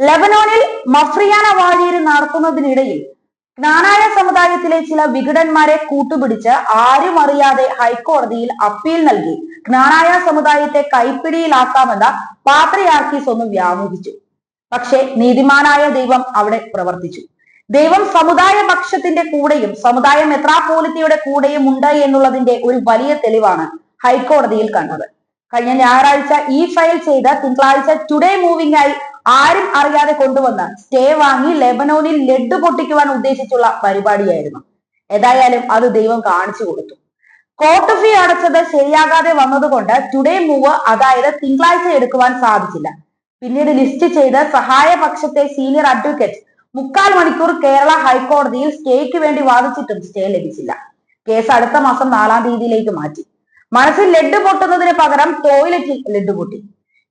ലബനോനിൽ മഫ്രിയാന വാഴിയിൽ നടത്തുന്നതിനിടയിൽ ജ്ഞാനായ സമുദായത്തിലെ ചില വിഘടന്മാരെ കൂട്ടുപിടിച്ച് ആരും അറിയാതെ ഹൈക്കോടതിയിൽ അപ്പീൽ നൽകി. ജ്ഞാനായ സമുദായത്തെ കൈപ്പിടിയിലാക്കാമെന്ന പാത്രയാർക്കീസ് ഒന്ന് വ്യാമോഹിച്ചു. പക്ഷെ നീതിമാനായ ദൈവം അവിടെ പ്രവർത്തിച്ചു. ദൈവം സമുദായ പക്ഷത്തിന്റെ കൂടെയും സമുദായ മെത്രാപോലിത്തയുടെ കൂടെയും ഉണ്ട് എന്നുള്ളതിന്റെ ഒരു വലിയ തെളിവാണ് ഹൈക്കോടതിയിൽ കണ്ടത്. കഴിഞ്ഞ ഞായറാഴ്ച ഈ ഫയൽ ചെയ്ത തിങ്കളാഴ്ച ടുഡേ മൂവിംഗ് ആയി ആരും അറിയാതെ കൊണ്ടുവന്ന സ്റ്റേ വാങ്ങി ലെബനോനിൽ ലഡ്ഡു പൊട്ടിക്കുവാൻ ഉദ്ദേശിച്ചുള്ള പരിപാടിയായിരുന്നു. ഏതായാലും അത് ദൈവം കാണിച്ചു കൊടുത്തു. കോർട്ട് ഫീ അടച്ചത് ശരിയാകാതെ വന്നതുകൊണ്ട് ടുഡേ മൂവ് അതായത് തിങ്കളാഴ്ച എടുക്കുവാൻ സാധിച്ചില്ല. പിന്നീട് ലിസ്റ്റ് ചെയ്ത് സഹായ പക്ഷത്തെ സീനിയർ അഡ്വക്കേറ്റ് മുക്കാൽ മണിക്കൂർ കേരള ഹൈക്കോടതിയിൽ സ്റ്റേക്ക് വേണ്ടി വാദിച്ചിട്ടും സ്റ്റേ ലഭിച്ചില്ല. കേസ് അടുത്ത മാസം നാലാം തീയതിയിലേക്ക് മാറ്റി. മനസ്സിൽ ലഡ്ഡു പൊട്ടുന്നതിന് പകരം ടോയ്ലറ്റിൽ ലഡ്ഡു പൊട്ടി.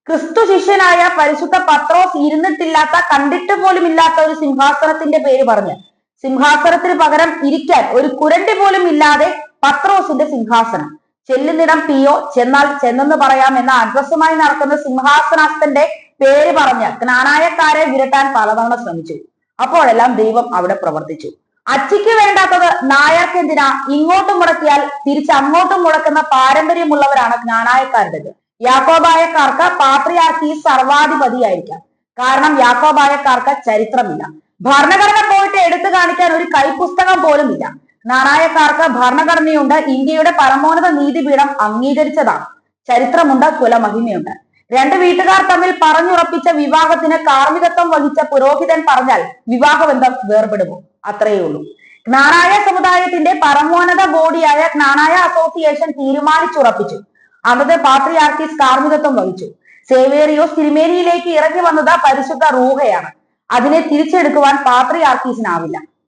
ക്രിസ്തു ശിഷ്യനായ പരിശുദ്ധ പത്രോസ് ഇരുന്നിട്ടില്ലാത്ത കണ്ടിട്ട് പോലും ഇല്ലാത്ത ഒരു സിംഹാസനത്തിന്റെ പേര് പറഞ്ഞു. സിംഹാസനത്തിന് പകരം ഇരിക്കാൻ ഒരു കുരണ്ടി പോലും ഇല്ലാതെ പത്രോസിന്റെ സിംഹാസനം. ചെല്ലുന്നിടം പിയോ ചെന്നാൽ ചെന്നെന്ന് പറയാം എന്ന അഡ്രസ്സുമായി നടക്കുന്ന സിംഹാസനാസ്ഥന്റെ പേര് പറഞ്ഞ് ജ്ഞാനായക്കാരെ വിരട്ടാൻ പലതവണ ശ്രമിച്ചു. അപ്പോഴെല്ലാം ദൈവം അവിടെ പ്രവർത്തിച്ചു. അച്ചിക്ക് വേണ്ടാത്തത് നായർക്ക് എന്തിനാ ഇങ്ങോട്ടും മുടക്കിയാൽ തിരിച്ച് അങ്ങോട്ടും മുടക്കുന്ന പാരമ്പര്യമുള്ളവരാണ് ജ്ഞാനായക്കാരുടേത്. യാക്കോബായക്കാർക്ക് സർവാധിപതി സർവാധിപതിയായിരിക്കാം. കാരണം യാക്കോബായക്കാർക്ക് ചരിത്രമില്ല. ഭരണഘടന പോയിട്ട് എടുത്തു കാണിക്കാൻ ഒരു കൈപുസ്തകം പോലും ഇല്ല. നാണായക്കാർക്ക് ഭരണഘടനയുണ്ട് ഇന്ത്യയുടെ പരമോന്നത നീതിപീഠം അംഗീകരിച്ചതാണ്. ചരിത്രമുണ്ട് കുലമഹിമയുണ്ട്. രണ്ട് വീട്ടുകാർ തമ്മിൽ പറഞ്ഞുറപ്പിച്ച വിവാഹത്തിന് കാർമ്മികത്വം വഹിച്ച പുരോഹിതൻ പറഞ്ഞാൽ വിവാഹബന്ധം വേർപെടുമോ? അത്രയേ ഉള്ളൂ. ജ്ഞാനായ സമുദായത്തിന്റെ പരമോന്നത ബോഡിയായ ജ്ഞാനായ അസോസിയേഷൻ തീരുമാനിച്ചുറപ്പിച്ചു. അന്നത് പാത്രിയാർക്കിസ് കാർമ്മികത്വം വഹിച്ചു. സേവേറിയോസ് തിരുമേനിയിലേക്ക് ഇറങ്ങി വന്നത് പരിശുദ്ധ റൂഹയാണ്. അതിനെ തിരിച്ചെടുക്കുവാൻ പാത്രിയാർക്കീസിനാവില്ല